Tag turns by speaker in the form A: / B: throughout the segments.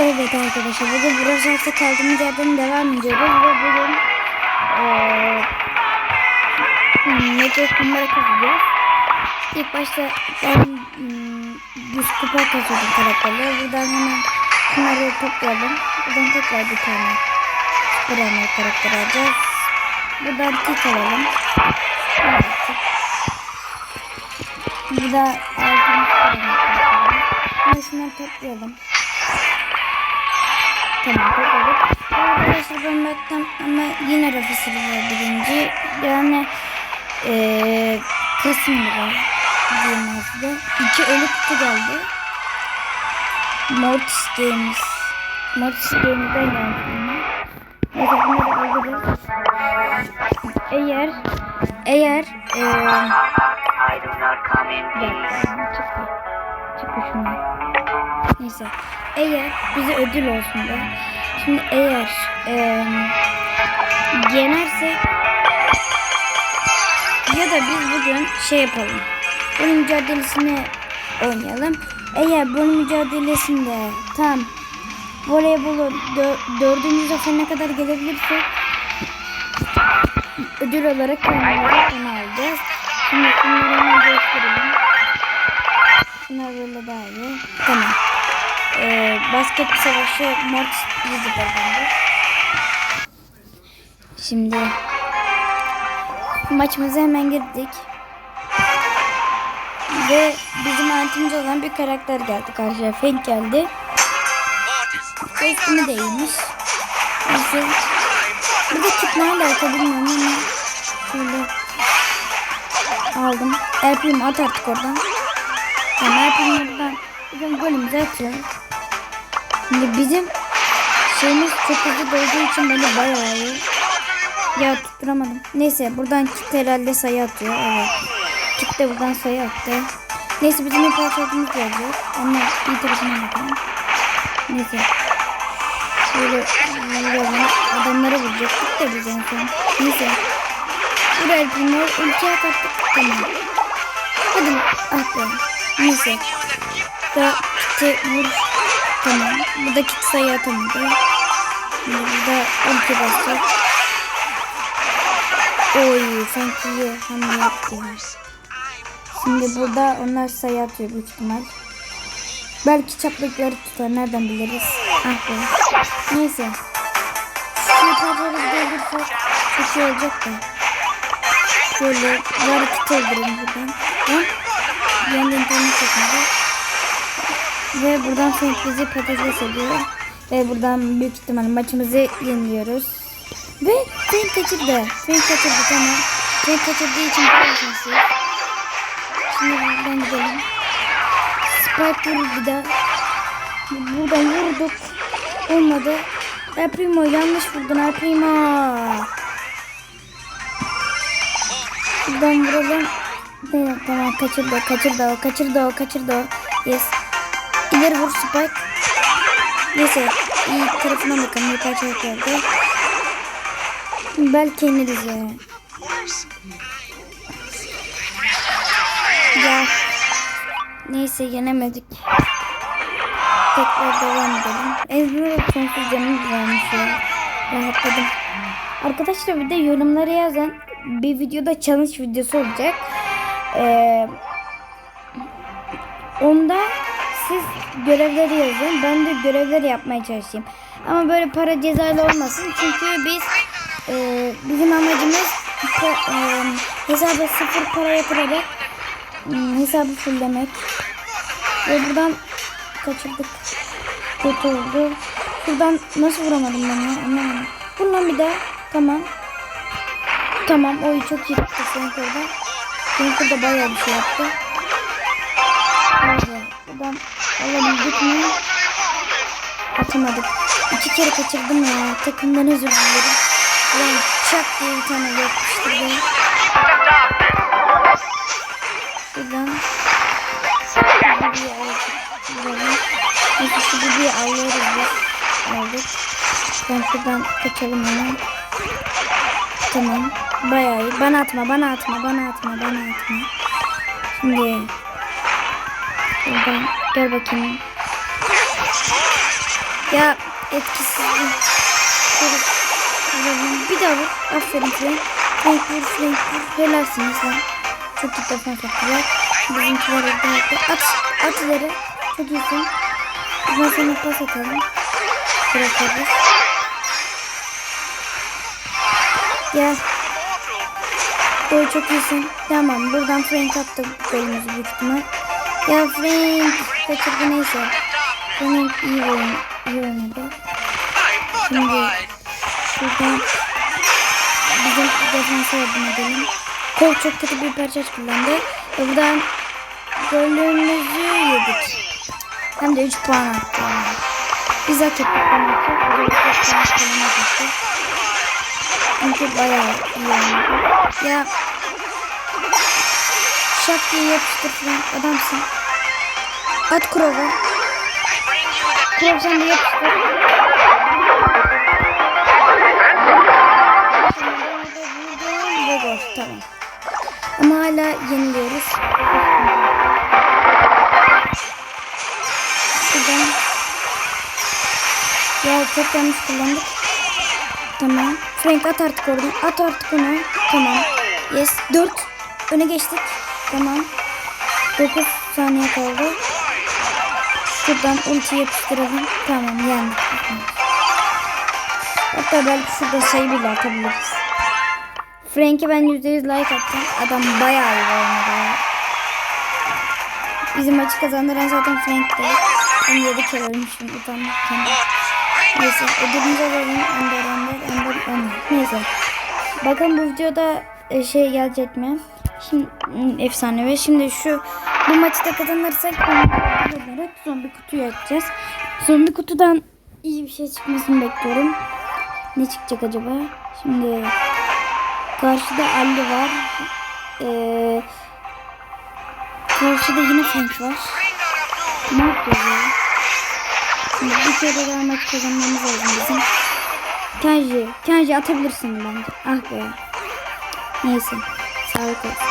A: Evet arkadaşlar bugün hafta kaldığımız yerden devam ediyoruz ve bugün eee Mega kumbara kazanacağız. İlk başta ben hmm, 100 kupa kazandım karakterle. Buradan hemen kumarı toplayalım. Buradan tekrar bir tane Brahma karakter alacağız. Buradan tik alalım. Evet, daha aldığımız Brahma karakter. Burasından toplayalım. Tamam topladık. Arkadaşlar ben baktım ama yine Rafa Silva birinci. Yani eee Kasım var aslında. İki ölü kutu geldi. Mortis Games. Mortis Games'den geldi. Neyse bunları alırız. Eğer eğer dakika, çıktı. Çıktı şundan. Neyse. Eğer bize ödül olsun da. Şimdi eğer eee yenersek ya da biz bugün şey yapalım. Bunun mücadelesini oynayalım. Eğer bunun mücadelesinde tam voleybolu dö dördüncü zaferine kadar gelebilirsek ödül olarak kendimize onu alacağız. Şimdi bunları hemen gösterelim. Bunlar böyle iyi. Tamam. Ee, basket savaşı Mortis yüzü kazandı. Şimdi maçımıza hemen girdik. Ve bizim antimci olan bir karakter geldi karşıya. Fenk geldi. Kostümü de iyiymiş. Neyse. Burada kit ne alaka bilmiyorum ama şöyle aldım. Erpim at artık oradan. Tamam Erpim buradan bizim golümüzü atıyor. Şimdi bizim şeyimiz çok hızlı dolduğu için beni bayağı iyi. Ya tutturamadım. Neyse buradan kit herhalde sayı atıyor. Evet. Kit de buradan sayı attı. Neyse bizim bir parçaladığımız gelecek. Ama iyi tarafına bakalım. Neyse. Şöyle vuralım. Adamları vuracaktık da biz en son. Neyse. Buraya Primo ultiye kattık. Tamam. Hadi ah be. Neyse. Da kiti vur. Tamam. Bu da kit sayı atamadı. Şimdi burada ulti basacak. Oy sanki iyi hamle yaptı. Şimdi burada onlar sayı atıyor büyük ihtimal. Belki çaplıkları tutar nereden biliriz. Ah be. Neyse. Şu parçaları doldursak çok iyi olacak da. Şöyle var kit öldürelim buradan. Bir anda internet çekmedi. Ve buradan Frank bizi patates ediyor. Ve buradan büyük ihtimal maçımızı yeniliyoruz. Ve Frank kaçırdı. Frank kaçırdı tamam. Frank kaçırdığı için patates Şimdi buradan gidelim. Spike vurur bir daha. Buradan vurduk. Olmadı. El Primo yanlış vurdun El Primo. Buradan vuralım. Evet, tamam kaçırdı kaçırdı o kaçırdı o kaçırdı o. Yes. İleri vur Spike. Neyse iyi tarafına bakalım bir parça geldi. Belki yeniriz ya. Ya. Neyse yenemedik. Tekrar devam edelim. Ezber sonsuz canım güzelmiş ya. Rahatladım. Arkadaşlar bir de yorumlara yazın. Bir videoda challenge videosu olacak. Ee, onda siz görevleri yazın. Ben de görevleri yapmaya çalışayım. Ama böyle para cezalı olmasın. Çünkü biz e, bizim amacımız e, hesaba sıfır para yatırarak Hmm, hesabı fulllemek. Ve buradan kaçırdık. Kötü oldu. Buradan nasıl vuramadım ben ya anlamadım. Buradan bir daha. Tamam. Tamam oyu çok iyi yaptı Senkor'da. Senkor'da bayağı bir şey yaptı. Buradan alabildik mi? Atamadık. İki kere kaçırdım ya. Takımdan özür dilerim. Ulan çak diye bir tane yapıştırdı. Şuradan Bibi'yi aldık. Buradan. Şu Bibi'yi alıyoruz biz. Aldık. Ben şuradan kaçalım hemen. Tamam. Bayağı iyi. Bana atma, bana atma, bana atma, bana atma. Şimdi buradan gel bakayım. Ya vuralım. Bir daha vur. Aferin Frank. Frank vur Frank vur. Helalsiniz lan. Çok iyi defans yaptılar. Bizimkiler orada yaptı. At. At ileri. Çok iyisin. Ben sana pas atalım. Bırakalım. Gel. Oy çok iyisin. Tamam buradan Frank attı golümüzü büyük ihtimal. Ya Frank kaçırdı neyse. Frank iyi oyun, iyi oynadı. Şimdi buradan bizim defansa yardım edelim. Kol çok kötü bir parça kullandı. Buradan golümüzü yedik. Hem de 3 puan attı. Biz hak ettik bu maçı. Özellikle Frank puan hak etti. Çünkü bayağı iyi oynadı. Ya Şak diye yapıştır Frank adamsın. At Krova. Krov sen de yapıştır. Ve gol tamam. Ama hala yeniliyoruz. Şuradan. Ya çok yanlış kullandık. Tamam. Frank at artık oradan. At artık onu. Tamam. Yes. 4. Öne geçtik. Tamam. 9 saniye kaldı. Şuradan ulti yapıştıralım. Tamam yendik. Hatta belki şurada sayı bile atabiliriz. Frank'e ben %100 like attım. Adam bayağı iyi oynadı. ya. Bizim maçı kazandıran zaten Frank'ti. Ben 7 kere ölmüşüm utanmaktan. Neyse ödülümüzü alalım. Ender Ender Ender Ender. Neyse. Bakın bu videoda e, şey gelecek mi? Şimdi hmm, efsane ve şimdi şu bu maçı da kazanırsak olarak zombi kutuyu açacağız. Zombi kutudan iyi bir şey çıkmasını bekliyorum. Ne çıkacak acaba? Şimdi karşıda Ali var. Ee, karşıda yine Frank var. Ne yapacağız ya? Şimdi bir kere daha kazanmamız lazım bizim. Kenji, Kenji atabilirsin bence. Ah be. Neyse. Sağlık olsun.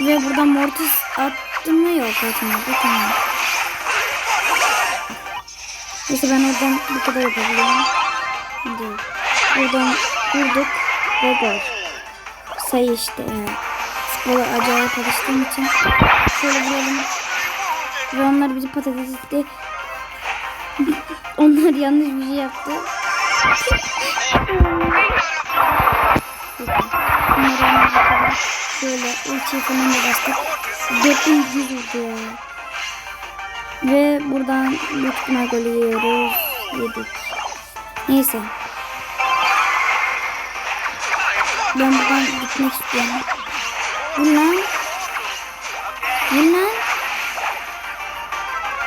A: Ve buradan Mortis attı mı yok atmadı. Tamam. Neyse ben oradan bu kadar yapabiliyorum. Şimdi buradan vurduk ve gol. Sayı işte ya. Futbola acayip alıştığım için şöyle vuralım. Ve onlar bizi patates etti. onlar yanlış bir şey yaptı. Bunları yanlış yapalım. Şöyle ultiyi falan da bastık. 4100 vurdu ya. Ve buradan büyük ihtimal golü yiyoruz. Yedik. Neyse. Ben buradan gitmek istiyorum. Bu lan. Bu lan.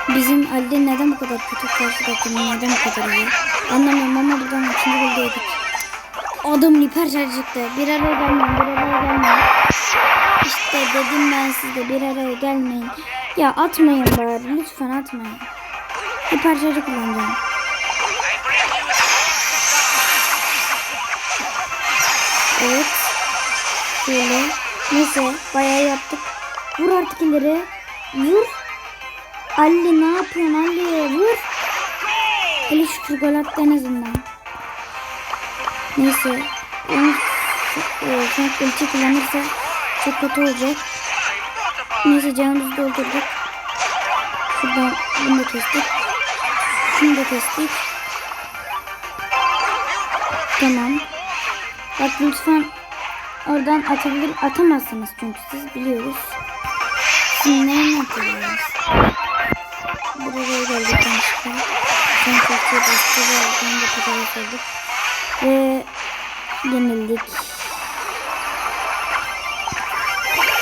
A: Bizim Ali neden bu kadar kötü karşı takımı neden bu kadar iyi? Anlamıyorum ama buradan ikinci golü yedik. Adım hiper çıktı. Bir araya gelmeyin, bir araya gelmeyin. İşte dedim ben size bir araya gelmeyin. Ya atmayın bari, lütfen atmayın. Hiper şarjı kullanacağım. Evet. Şöyle. Neyse, bayağı yaptık. Vur artık ileri. Vur. Ali ne yapıyorsun Ali? Vur. Ali şükür gol attı en azından. Neyse. Onu e, Frank ulti kullanırsa çok kötü olacak. Neyse canımızı doldurduk. Şuradan bunu da kestik. Şunu da kestik. Tamam. Bak lütfen oradan atabilir atamazsınız çünkü siz biliyoruz. Neyi atıyorsunuz? Buraya geldik yanlışlıkla. Sen kaçıyor bastı ve oradan da patates olduk. Ve yenildik.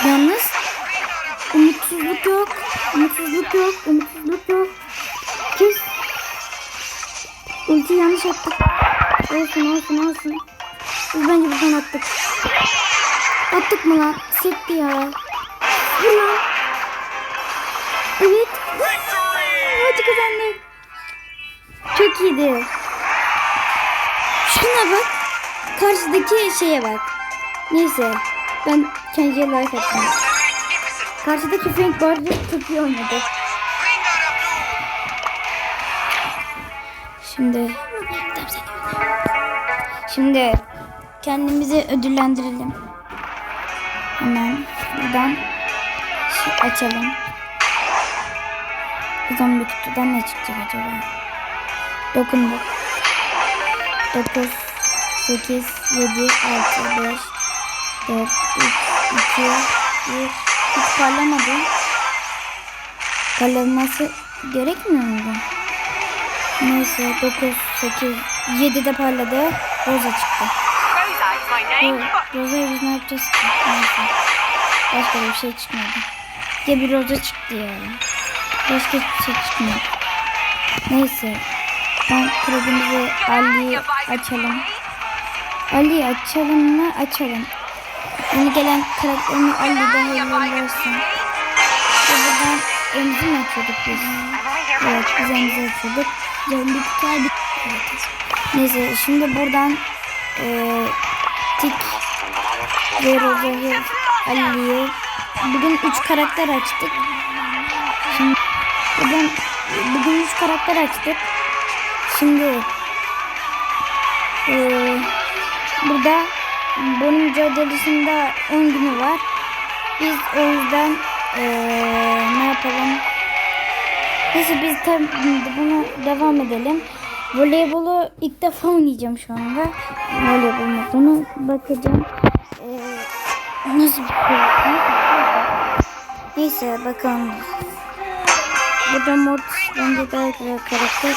A: Yalnız umutsuzluk yok. Umutsuzluk yok. Umutsuzluk yok. Kes. Ulti yanlış attık. Olsun olsun olsun. Biz bence buradan attık. Attık mı lan? Sekti ya. Lan. Evet. Maçı kazandık. Çok iyiydi. Şuna bak. Karşıdaki şeye bak. Neyse. Ben Kenji'ye like attım. Karşıdaki Frank bu arada çok iyi oynadı. Şimdi Şimdi kendimizi ödüllendirelim. Hemen buradan açalım. Zombi kutudan ne çıkacak acaba? Dokunduk. 9 8 7 6 5 4 3 2 1 Hiç parlamadı. Parlaması gerekmiyor muydu? Neyse 9 8 7 de parladı. Çıktı.
B: Rosa but
A: Roza'ya biz ne yapacağız ki? Neyse. Başka bir şey çıkmadı. Ya bir Roza çıktı ya. Başka bir şey çıkmadı. Neyse. Ben kredimizi Ali'yi açalım. Ali'yi açalım mı? Açalım. Yeni gelen karakterini Ali daha olsun. Ve buradan emzi mi açıyorduk biz? Evet biz emzi açıyorduk. Tutar bir... Evet. Neyse şimdi buradan eee Tik Roza'yı Ali'yi bugün 3 karakter açtık. Şimdi bugün bugün 3 karakter açtık. Şimdi eee burada bunun mücadelesinde 10 günü var. Biz o yüzden eee, ne yapalım? Neyse biz tabii buna devam edelim. Voleybolu ilk defa oynayacağım şu anda. Voleybol modunu bakacağım. Ee, nasıl bir şey? Neyse bakalım. Burada mod bence daha güzel karakter.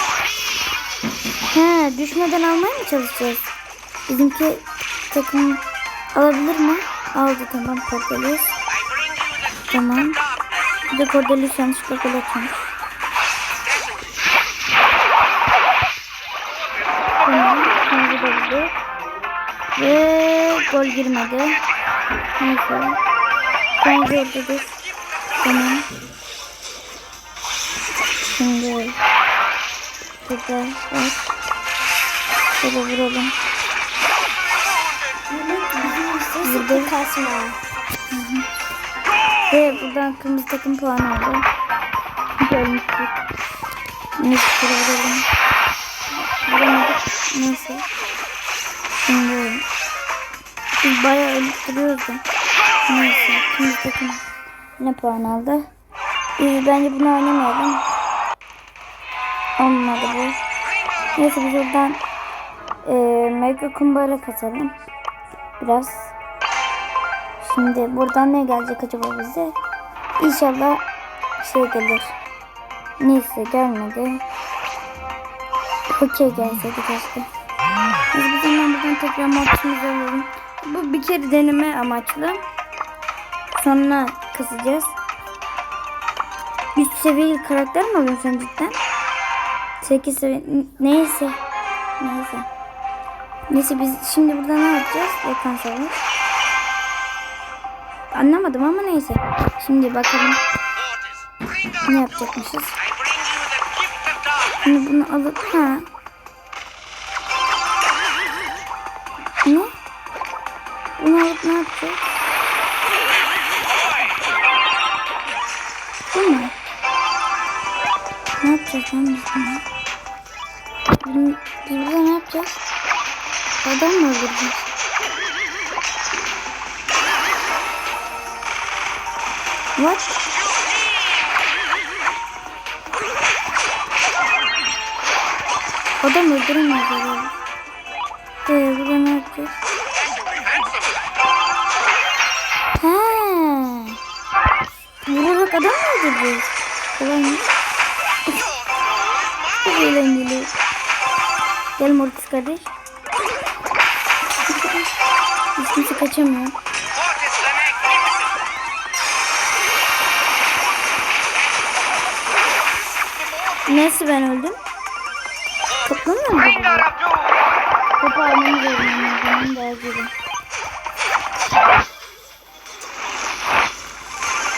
A: He düşmeden almaya mı çalışacağız? Bizimki takım alabilir mi? Aldı tamam Cordelius. Tamam. Bir de Cordelius yanlışlıkla gol atmış. Tamam. Şimdi buldu. Ve gol girmedi. Neyse. Bence oradadır. Tamam. Şimdi burada var. Şöyle vuralım. Burada kasma. Ve buradan kırmızı takım puan aldı. Görmüştük. Neyse şöyle vuralım. Vuramadık. Neyse. Şimdi biz bayağı ölüp duruyoruz da. Neyse. Kırmızı takım ne puan aldı? Biz bence bunu oynamayalım. Olmadı bu. Neyse biz oradan e, mega kumbara kasalım. Biraz. Şimdi buradan ne gelecek acaba bize? İnşallah şey gelir. Neyse gelmedi. Okey gelseydi keşke. Biz biz hemen buradan tekrar maçımızı alalım. Bu bir kere deneme amaçlı. Sonra kısacağız. Üst seviyeli karakter mi alıyorsun sen cidden? 8 seviye... Neyse. Neyse. Neyse biz şimdi burada ne yapacağız? Ekran savaş. Anlamadım ama neyse. Şimdi bakalım ne yapacakmışız. Şimdi bunu alıp ha. Ne? Bunu alıp ne yapacağız? Bu mu? Ne yapacağız lan biz bunu? Bunu- Biz burada ne yapacağız? Adam mı öldüreceğiz? What? Adam öldüremez herhalde. Ee, burada ne yapacağız? Ha. Vurarak adam mı öldüreceğiz? Kolay mı? Çok eğlenceli. Gel Mortis kardeş. Hiç kimse kaçamıyor. Nasıl ben öldüm? Toplamıyor mu? Topu almamız lazım. Benim daha güzel.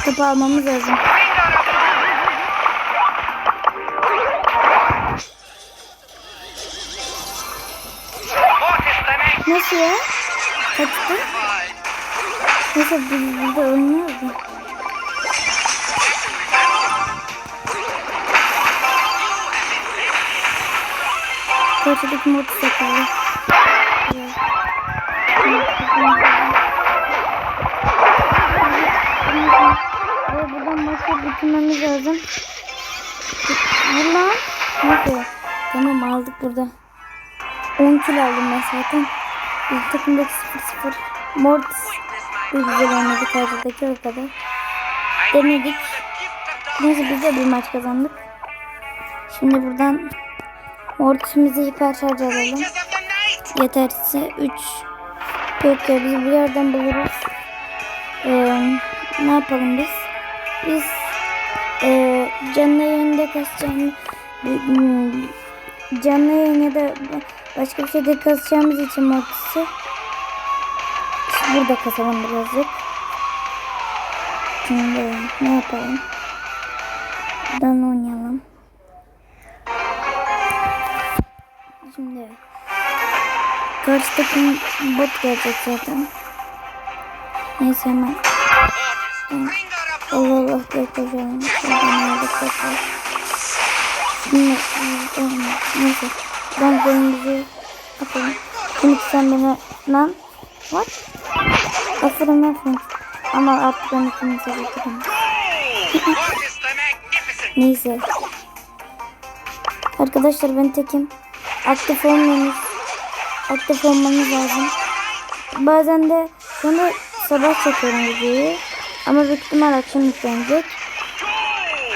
A: Topu almamız lazım. Nasıl ya? Kaçtı? Neyse biz burada oynuyoruz kaldı. Evet. Ve buradan maçı bitirmemiz lazım. Valla. Neyse. Tamam aldık burada. 10 kill aldım ben zaten. İlk takımdaki 0-0. Mortis. Bir güzel oynadı karşıdaki o kadar. Denedik. Neyse biz de bir maç kazandık. Şimdi buradan Mortis'imizi hiper şarj alalım. Yeterse 3 Yok ya biz bir yerden buluruz. Ee, ne yapalım biz? Biz e, canlı yayında kasacağımız hmm, canlı yayın ya da başka bir şeyde kasacağımız için Mortis'i burada kasalım birazcık. Şimdi ne yapalım? Oynayalım. Karşı takım bot gelecek zaten. Neyse hemen. Allah Allah aldık tekrar. Şimdi neyse. Ben golümüzü atalım. Şimdi sen beni lan. What? Aferin aferin. Ama artık ben ikimize getirdim. Neyse. Arkadaşlar ben tekim. Aktif olmamız, aktif olmamız lazım. Bazen de sonra sabah çekiyorum videoyu. Ama büyük ihtimal akşam yüklenecek.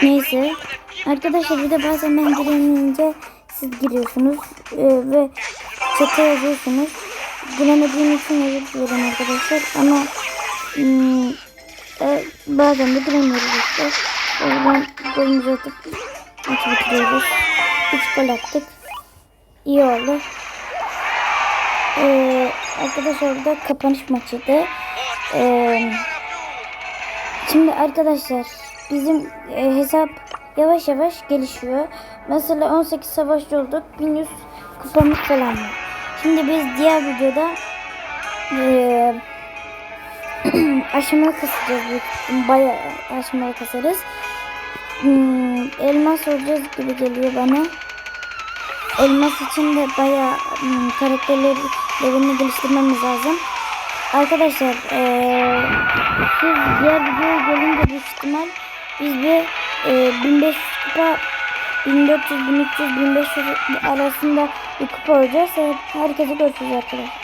A: Neyse. Arkadaşlar bir de bazen ben giremeyince siz giriyorsunuz. Ee, ve chat'e yazıyorsunuz. Giremediğim için özür dilerim arkadaşlar. Ama hmm, e, bazen de giremiyoruz işte. O yüzden golümüzü atıp maçı bitiriyoruz. 3 gol attık. İyi oldu. Ee, arkadaşlar da kapanış maçıydı. Ee, şimdi arkadaşlar bizim e, hesap yavaş yavaş gelişiyor. Mesela 18 savaşçı olduk. 1100 kupamız falan var. Şimdi biz diğer videoda e, aşamalı kasacağız. Bayağı aşamalı kasarız. Hmm, elmas olacağız gibi geliyor bana. Elmas için de bayağı hmm, karakterlerini geliştirmemiz lazım. Arkadaşlar eee siz diğer videoya gelince büyük ihtimal biz bir eee 1500 kupa 1400, 1300, 1500 arasında bir kupa olacağız. Herkese görüşürüz arkadaşlar.